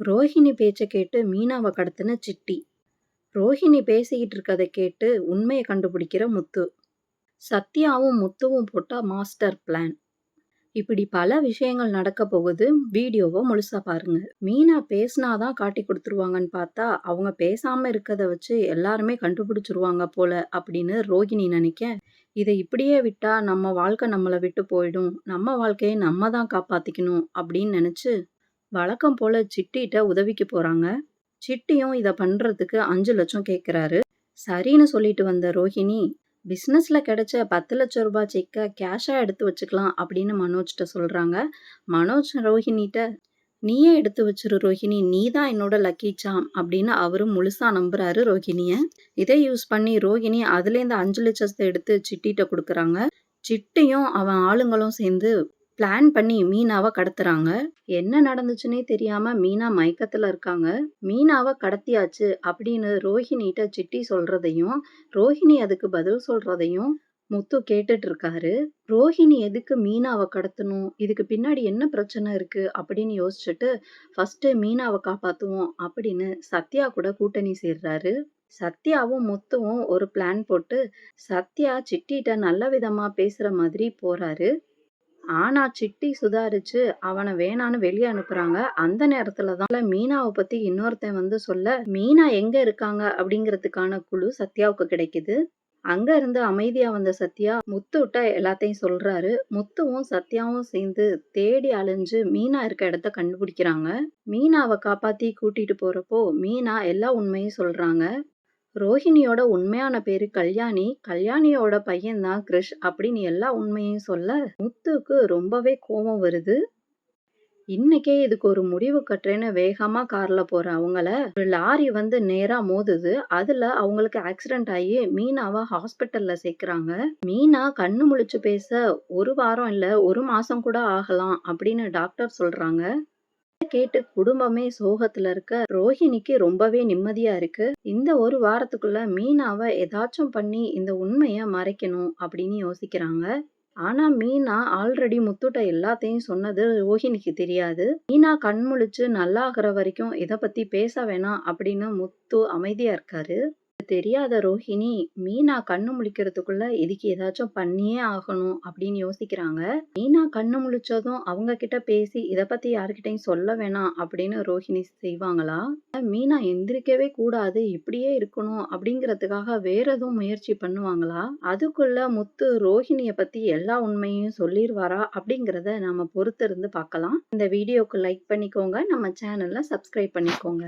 ரோஹிணி பேச்சை கேட்டு மீனாவை கடத்தின சிட்டி. ரோஹிணி பேசிக்கிட்டு இருக்கதை கேட்டு உண்மையை கண்டுபிடிக்கிற முத்து. சத்யாவும் முத்துவும் போட்ட மாஸ்டர் பிளான். இப்படி பல விஷயங்கள் நடக்கப் போகுது. வீடியோவை முழுசா பாருங்க. மீனா பேசினா தான் காட்டிக் பார்த்தா, அவங்க பேசாம இருக்கிறத வச்சு எல்லாருமே கண்டுபிடிச்சிருவாங்க போல அப்படின்னு ரோகிணி நினைக்க, இதை இப்படியே விட்டா நம்ம வாழ்க்கை நம்மளை விட்டு போயிடும். நம்ம வாழ்க்கையை நம்ம தான் காப்பாத்திக்கணும் அப்படின்னு நினைச்சு, வழக்கம் போல சிட்டிட்ட உதவிக்கு போறாங்க. சிட்டியும் இத பண்றதுக்கு 5,00,000 கேட்குறாரு. சரின்னு சொல்லிட்டு வந்த ரோஹிணி, பிஸ்னஸில் கிடைச்ச ரூ. 10,00,000 செக்க கேஷா எடுத்து வச்சுக்கலாம் அப்படின்னு மனோஜ்கிட்ட சொல்கிறாங்க மனோஜ் ரோஹிணிகிட்ட நீயே எடுத்து வச்சிரு ரோஹிணி. நீ தான் என்னோட லக்கி சாம் அப்படின்னு அவரும் முழுசாக நம்புறாரு ரோஹிணியை இதை யூஸ் பண்ணி ரோஹிணி அதுலேருந்து 5,00,000 எடுத்து சிட்டிகிட்ட கொடுக்குறாங்க சிட்டியும் அவன் ஆளுங்களும் சேர்ந்து பிளான் பண்ணி மீனாவை கடத்துறாங்க. என்ன நடந்துச்சுன்னே தெரியாம மீனா மயக்கத்துல இருக்காங்க. மீனாவை கடத்தியாச்சு அப்படின்னு ரோஹிணிட்ட சிட்டி சொல்றதையும், ரோஹிணி அதுக்கு பதில் சொல்றதையும் முத்து கேட்டுட்டு இருக்காரு. ரோஹிணி எதுக்கு மீனாவை கடத்தணும்? இதுக்கு பின்னாடி என்ன பிரச்சனை இருக்கு? அப்படின்னு யோசிச்சுட்டு, ஃபர்ஸ்ட் மீனாவை காப்பாத்துவோம் அப்படின்னு சத்யா கூட கூட்டணி சேர்றாரு. சத்யாவும் முத்துவும் ஒரு பிளான் போட்டு, சத்யா சிட்டிட்ட நல்ல விதமா பேசுற மாதிரி போறாரு. ஆனா சிட்டி சுதாரிச்சு அவனை வேணான்னு வெளியே அனுப்புறாங்க. அந்த நேரத்துல தான் மீனாவை பத்தி இன்னொருத்தன் வந்து சொல்ல, மீனா எங்க இருக்காங்க அப்படிங்கிறதுக்கான குழு சத்யாவுக்கு கிடைக்குது. அங்க இருந்து அமைதியா வந்த சத்யா முத்துட்ட எல்லாத்தையும் சொல்றாரு. முத்துவும் சத்யாவும் சேர்ந்து தேடி அலைஞ்சு மீனா இருக்க இடத்த கண்டுபிடிக்கிறாங்க. மீனாவை காப்பாத்தி கூட்டிட்டு போறப்போ, மீனா எல்லா உண்மையும் சொல்றாங்க. ரோஹிணியோட உண்மையான பேரு கல்யாணி. கல்யாணியோட பையன்தான் கிருஷ் அப்படின்னு எல்லா உண்மையும் சொல்ல, முத்துக்கு ரொம்பவே கோவம் வருது. இன்னைக்கே இதுக்கு ஒரு முடிவு கட்டுறேன்னு வேகமா கார்ல போற அவங்கள, ஒரு லாரி வந்து நேரா மோதுது. அதுல அவங்களுக்கு ஆக்சிடென்ட் ஆகி மீனாவ ஹாஸ்பிட்டல்ல சேர்க்குறாங்க. மீனா கண்ணு முழிச்சு பேச ஒரு வாரம் இல்ல, ஒரு மாசம் கூட ஆகலாம் அப்படின்னு டாக்டர் சொல்றாங்க. கேட்டு குடும்பமே சோகத்துல இருக்க, ரோஹிணிக்கு ரொம்பவே நிம்மதியா இருக்கு. இந்த ஒரு வாரத்துக்குள்ள மீனாவை ஏதாச்சும் பண்ணி இந்த உண்மைய மறைக்கணும் அப்படின்னு யோசிக்கிறாங்க. ஆனா மீனா ஆல்ரெடி முத்துட்ட எல்லாத்தையும் சொன்னது ரோஹிணிக்கு தெரியாது. மீனா கண் முழிச்சு நல்லாகுற வரைக்கும் இதை பத்தி பேச வேணாம் அப்படின்னு முத்து அமைதியா இருக்காரு. தெரியாத ரோஹிணி, மீனா கண்ணு முழிக்கிறதுக்குள்ள இதுக்கு ஏதாச்சும் பண்ணியே ஆகணும் அப்படின்னு யோசிக்கிறாங்க. மீனா கண்ணு முழிச்சதும் அவங்க கிட்ட பேசி இதை பத்தி யாருக்கிட்டையும் சொல்ல வேணாம் அப்படின்னு ரோஹிணி செய்வாங்களா? மீனா எந்திரிக்கவே கூடாது, இப்படியே இருக்கணும் அப்படிங்கிறதுக்காக வேற எதுவும் முயற்சி பண்ணுவாங்களா? அதுக்குள்ள முத்து ரோஹிணிய பத்தி எல்லா உண்மையும் சொல்லிடுவாரா அப்படிங்கிறத நாம பொறுத்திருந்து பார்க்கலாம். இந்த வீடியோக்கு லைக் பண்ணிக்கோங்க. நம்ம சேனல்ல சப்ஸ்கிரைப் பண்ணிக்கோங்க.